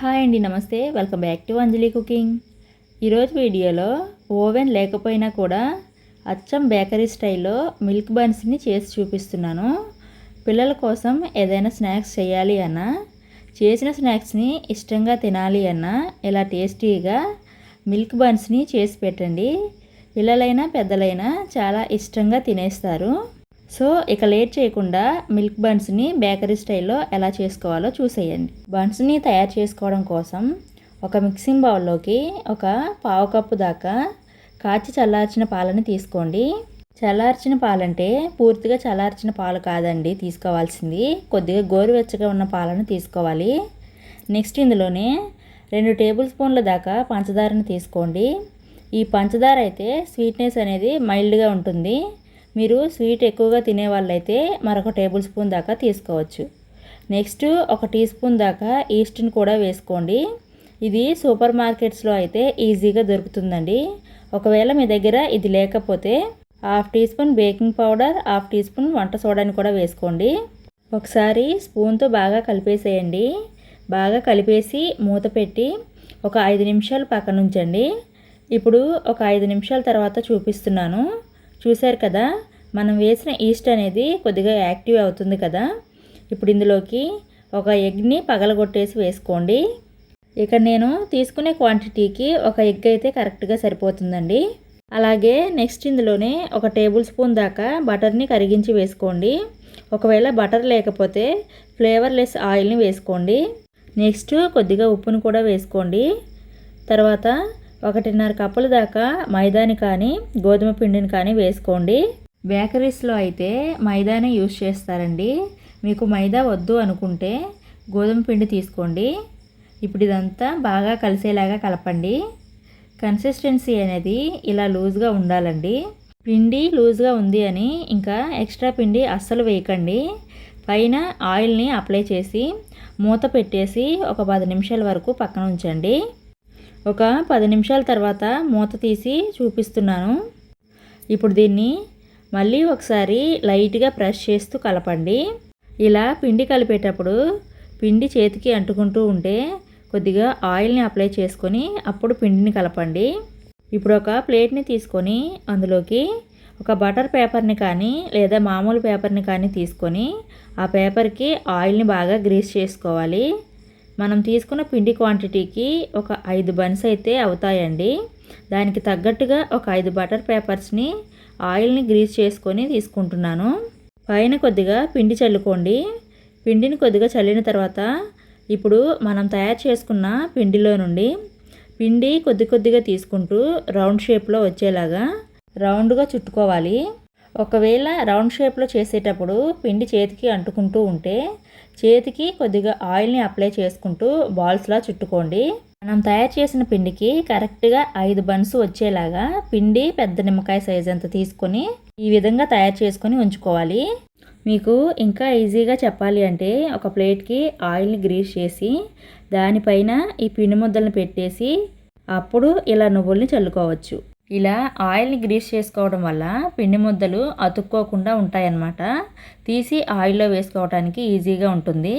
Hi అండి నమస్తే. Welcome back to Anjali cooking. ఈరోజు వీడియోలో ఓవెన్ లేకపోయినా కూడా అచ్చం బేకరీ స్టైల్లో మిల్క్ బన్స్ని చేసి చూపిస్తున్నాను. పిల్లల కోసం ఏదైనా స్నాక్స్ చేయాలి అన్నా చేసిన స్నాక్స్ని ఇష్టంగా తినాలి అన్నా ఇలా టేస్టీగా మిల్క్ బన్స్ని చేసి పెట్టండి. పిల్లలైనా పెద్దలైనా చాలా ఇష్టంగా తినేస్తారు. సో ఇక లేట్ చేయకుండా మిల్క్ బన్స్ని బేకరీ స్టైల్లో ఎలా చేసుకోవాలో చూసేయండి. బన్స్ని తయారు చేసుకోవడం కోసం ఒక మిక్సింగ్ బౌల్లోకి ఒక పావు కప్పు దాకా కాచి చల్లార్చిన పాలని తీసుకోండి. చల్లార్చిన పాలంటే పూర్తిగా చల్లార్చిన పాలు కాదండి తీసుకోవాల్సింది. కొద్దిగా గోరువెచ్చగా ఉన్న పాలను తీసుకోవాలి. నెక్స్ట్ ఇందులోనే రెండు టేబుల్ స్పూన్ల దాకా పంచదారని తీసుకోండి. ఈ పంచదార అయితే స్వీట్నెస్ అనేది మైల్డ్గా ఉంటుంది. మీరు స్వీట్ ఎక్కువగా తినే వాళ్ళైతే మరొక టేబుల్ స్పూన్ దాకా తీసుకోవచ్చు. నెక్స్ట్ ఒక టీ స్పూన్ దాకా ఈస్ట్ని కూడా వేసుకోండి. ఇది సూపర్ మార్కెట్స్లో అయితే ఈజీగా దొరుకుతుందండి. ఒకవేళ మీ దగ్గర ఇది లేకపోతే half teaspoon baking powder half teaspoon వంట సోడాని కూడా వేసుకోండి. ఒకసారి స్పూన్తో బాగా కలిపేసేయండి. బాగా కలిపేసి మూత పెట్టి ఒక ఐదు నిమిషాలు పక్కనుంచండి ఇప్పుడు ఒక ఐదు నిమిషాల తర్వాత చూపిస్తున్నాను. చూశారు కదా? మనం వేసిన ఈస్ట్ అనేది కొద్దిగా యాక్టివ్ అవుతుంది కదా. ఇప్పుడు ఇందులోకి ఒక ఎగ్ని పగలగొట్టేసి వేసుకోండి. ఇక నేను తీసుకునే క్వాంటిటీకి ఒక ఎగ్ అయితే కరెక్ట్గా సరిపోతుందండి. అలాగే నెక్స్ట్ ఇందులోనే ఒక టేబుల్ స్పూన్ దాకా బటర్ని కరిగించి వేసుకోండి. ఒకవేళ బటర్ లేకపోతే ఫ్లేవర్లెస్ ఆయిల్ని వేసుకోండి. నెక్స్ట్ కొద్దిగా ఉప్పును కూడా వేసుకోండి. తర్వాత ఒకటిన్నర కప్పుల దాకా మైదాని కానీ గోధుమ పిండిని కానీ వేసుకోండి. బేకరీస్లో అయితే మైదానే యూస్ చేస్తారండి. మీకు మైదా వద్దు అనుకుంటే గోధుమ పిండి తీసుకోండి. ఇప్పుడు ఇదంతా బాగా కలిసేలాగా కలపండి. కన్సిస్టెన్సీ అనేది ఇలా లూజ్గా ఉండాలండి. పిండి లూజ్గా ఉంది అని ఇంకా ఎక్స్ట్రా పిండి అస్సలు వేయకండి. పైన ఆయిల్ని అప్లై చేసి మూత పెట్టేసి ఒక పది నిమిషాల వరకు పక్కన ఉంచండి. ఒక పది నిమిషాల తర్వాత మూత తీసి చూపిస్తున్నాను. ఇప్పుడు దీన్ని మళ్ళీ ఒకసారి లైట్గా ప్రెస్ చేస్తూ కలపండి. ఇలా పిండి కలిపేటప్పుడు పిండి చేతికి అంటుకుంటూ ఉంటే కొద్దిగా ఆయిల్ని అప్లై చేసుకొని అప్పుడు పిండిని కలపండి. ఇప్పుడు ఒక ప్లేట్ని తీసుకొని అందులోకి ఒక బటర్ పేపర్ని కానీ లేదా మామూలు పేపర్ని కానీ తీసుకొని ఆ పేపర్కి ఆయిల్ని బాగా గ్రీస్ చేసుకోవాలి. మనం తీసుకున్న పిండి క్వాంటిటీకి ఒక ఐదు బన్స్ అయితే అవుతాయండి. దానికి తగ్గట్టుగా ఒక ఐదు బటర్ పేపర్స్ని ఆయిల్ని గ్రీస్ చేసుకొని తీసుకుంటున్నాను. పైన కొద్దిగా పిండి చల్లుకోండి. పిండిని కొద్దిగా చల్లిన తర్వాత ఇప్పుడు మనం తయారు చేసుకున్న పిండిలో నుండి పిండి కొద్ది కొద్దిగా తీసుకుంటూ రౌండ్ షేప్లో వచ్చేలాగా రౌండ్గా చుట్టుకోవాలి. ఒకవేళ రౌండ్ షేప్లో చేసేటప్పుడు పిండి చేతికి అంటుకుంటూ ఉంటే చేతికి కొద్దిగా ఆయిల్ని అప్లై చేసుకుంటూ బాల్స్లా చుట్టుకోండి. మనం తయారు చేసిన పిండికి కరెక్ట్గా ఐదు బన్స్ వచ్చేలాగా పిండి పెద్ద నిమ్మకాయ సైజ్ అంత తీసుకొని ఈ విధంగా తయారు చేసుకొని ఉంచుకోవాలి. మీకు ఇంకా ఈజీగా చెప్పాలి అంటే ఒక ప్లేట్కి ఆయిల్ని గ్రీస్ చేసి దానిపైన ఈ పిండి ముద్దలను పెట్టేసి అప్పుడు ఇలా నువ్వుల్ని చల్లుకోవచ్చు. ఇలా ఆయిల్ని గ్రీస్ చేసుకోవడం వల్ల పిండి ముద్దలు అతుక్కోకుండా ఉంటాయన్నమాట. తీసి ఆయిల్లో వేసుకోవడానికి ఈజీగా ఉంటుంది.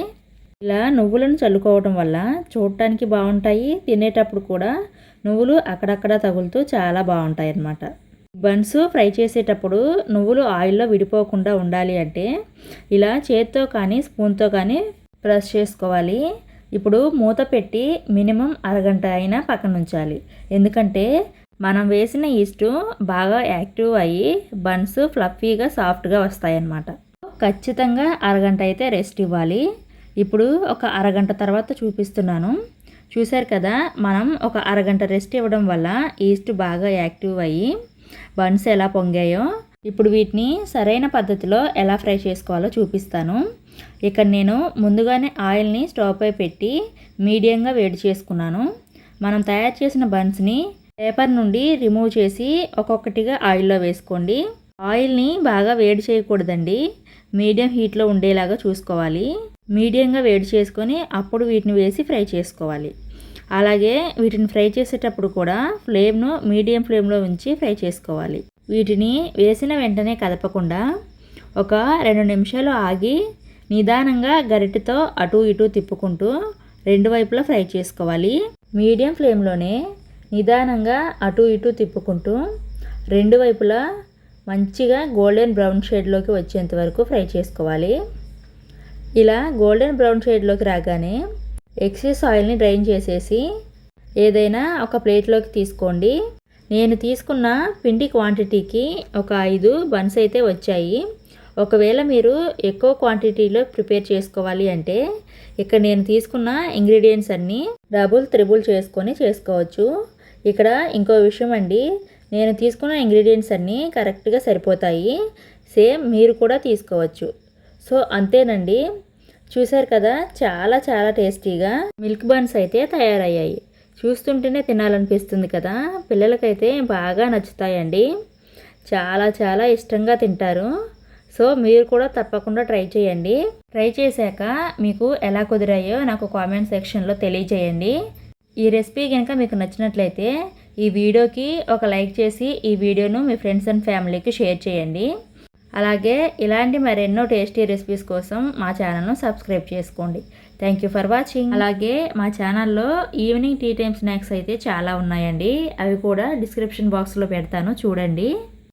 ఇలా నువ్వులను చల్లుకోవడం వల్ల చూడటానికి బాగుంటాయి. తినేటప్పుడు కూడా నువ్వులు అక్కడక్కడ తగులుతూ చాలా బాగుంటాయి అన్నమాట. బన్స్ ఫ్రై చేసేటప్పుడు నువ్వులు ఆయిల్లో విడిపోకుండా ఉండాలి అంటే ఇలా చేత్తో కానీ స్పూన్తో కానీ ప్రెస్ చేసుకోవాలి. ఇప్పుడు మూత పెట్టి మినిమం అరగంట అయినా పక్కన ఉంచాలి. ఎందుకంటే మనం వేసిన ఈస్టు బాగా యాక్టివ్ అయ్యి బన్స్ ఫ్లఫీగా సాఫ్ట్గా వస్తాయన్నమాట. ఖచ్చితంగా అరగంట అయితే రెస్ట్ ఇవ్వాలి. ఇప్పుడు ఒక అరగంట తర్వాత చూపిస్తున్నాను. చూశారు కదా మనం ఒక అరగంట రెస్ట్ ఇవ్వడం వల్ల ఈస్ట్ బాగా యాక్టివ్ అయ్యి బన్స్ ఎలా పొంగాయో ఇప్పుడు వీటిని సరైన పద్ధతిలో ఎలా ఫ్రై చేసుకోవాలో చూపిస్తాను. ఇక్కడ నేను ముందుగానే ఆయిల్ని స్టవ్పై పెట్టి మీడియంగా వేడి చేసుకున్నాను. మనం తయారు చేసిన బన్స్ని పేపర్ నుండి రిమూవ్ చేసి ఒక్కొక్కటిగా ఆయిల్లో వేసుకోండి. ఆయిల్ని బాగా వేడి చేయకూడదండి. మీడియం హీట్లో ఉండేలాగా చూసుకోవాలి. మీడియంగా వేడి చేసుకొని అప్పుడు వీటిని వేసి ఫ్రై చేసుకోవాలి. అలాగే వీటిని ఫ్రై చేసేటప్పుడు కూడా ఫ్లేమ్ను మీడియం ఫ్లేమ్లో ఉంచి ఫ్రై చేసుకోవాలి. వీటిని వేసిన వెంటనే కదపకుండా ఒక రెండు నిమిషాలు ఆగి నిదానంగా గరిటెతో అటు ఇటు తిప్పుకుంటూ రెండు వైపులా ఫ్రై చేసుకోవాలి. మీడియం ఫ్లేమ్లోనే నిదానంగా అటు ఇటు తిప్పుకుంటూ రెండు వైపులా మంచిగా గోల్డెన్ బ్రౌన్ షేడ్లోకి వచ్చేంత వరకు ఫ్రై చేసుకోవాలి. ఇలా గోల్డెన్ బ్రౌన్ షేడ్లోకి రాగానే ఎక్సెస్ ఆయిల్ని డ్రైన్ చేసేసి ఏదైనా ఒక ప్లేట్లోకి తీసుకోండి. నేను తీసుకున్న పిండి క్వాంటిటీకి ఒక ఐదు బన్స్ అయితే వచ్చాయి. ఒకవేళ మీరు ఎక్కువ క్వాంటిటీలో ప్రిపేర్ చేసుకోవాలి అంటే ఇక్కడ నేను తీసుకున్న ఇంగ్రీడియంట్స్ అన్నీ డబుల్ త్రిబుల్ చేసుకొని చేసుకోవచ్చు. ఇక్కడ ఇంకో విషయం అండి నేను తీసుకున్న ఇంగ్రీడియంట్స్ అన్నీ కరెక్ట్గా సరిపోతాయి. సేమ్ మీరు కూడా తీసుకోవచ్చు. సో అంతేనండి. చూశారు కదా చాలా చాలా టేస్టీగా మిల్క్ బన్స్ అయితే తయారయ్యాయి. చూస్తుంటేనే తినాలనిపిస్తుంది కదా పిల్లలకైతే బాగా నచ్చుతాయండి. చాలా చాలా ఇష్టంగా తింటారు. సో మీరు కూడా తప్పకుండా ట్రై చేయండి. ట్రై చేశాక మీకు ఎలా కుదిరాయో నాకు కామెంట్ సెక్షన్లో తెలియజేయండి. ఈ రెసిపీ కనుక మీకు నచ్చినట్లయితే ఈ వీడియోకి ఒక లైక్ చేసి ఈ వీడియోను మీ ఫ్రెండ్స్ అండ్ ఫ్యామిలీకి షేర్ చేయండి. అలాగే ఇలాంటి మరెన్నో టేస్టీ రెసిపీస్ కోసం మా ఛానల్ను సబ్స్క్రైబ్ చేసుకోండి. థ్యాంక్ యూ ఫర్ వాచింగ్ అలాగే మా ఛానల్లో ఈవినింగ్ టీ టైమ్ స్నాక్స్ అయితే చాలా ఉన్నాయండి. అవి కూడా డిస్క్రిప్షన్ బాక్స్లో పెడతాను. చూడండి.